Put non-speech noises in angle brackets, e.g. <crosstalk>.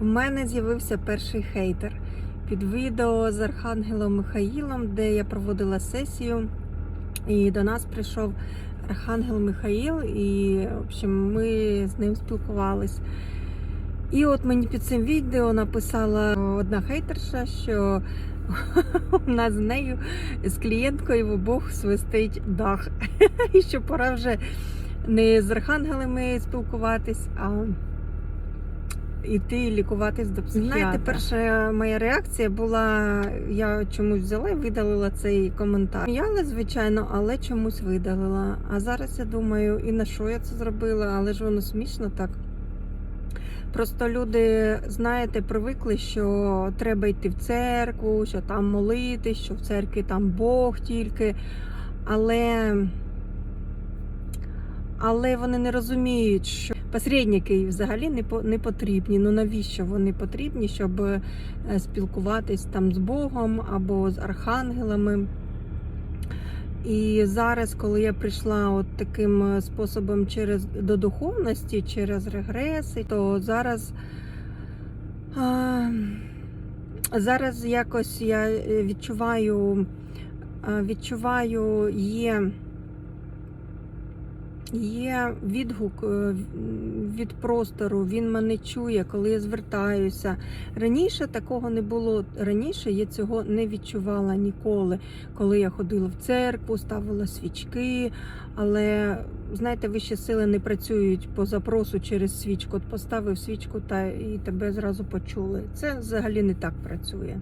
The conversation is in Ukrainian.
У мене з'явився перший хейтер під відео з Архангелом Михаїлом, де я проводила сесію. І до нас прийшов Архангел Михаїл, і в общем, ми з ним спілкувались. І от мені під цим відео написала одна хейтерша, що <laughs> у нас з нею, з клієнткою в обох свистить дах. <laughs> І що пора вже не з архангелами спілкуватись, а йти лікуватись до психіатра. Знаєте, перша моя реакція була, я чомусь взяла і видалила цей коментар. Сміялась, звичайно, але чомусь видалила. А зараз я думаю, і на що я це зробила, але ж воно смішно так. Просто люди, знаєте, привикли, що треба йти в церкву, що там молитись, що в церкві там Бог тільки. Але, але вони не розуміють, що посередники взагалі не, не потрібні. Ну навіщо вони потрібні, щоб е, спілкуватись там з Богом або з архангелами. І зараз, коли я прийшла от таким е, способом через до духовності, через регреси, то зараз, а, зараз якось я е, відчуваю, відчуваю, є, є відгук е, від простору, він мене чує, коли я звертаюся. Раніше такого не було. Раніше я цього не відчувала ніколи коли я ходила в церкву, ставила свічки. Але знаєте, вищі сили не працюють по запросу через свічку. От поставив свічку та і тебе зразу почули. Це взагалі не так працює.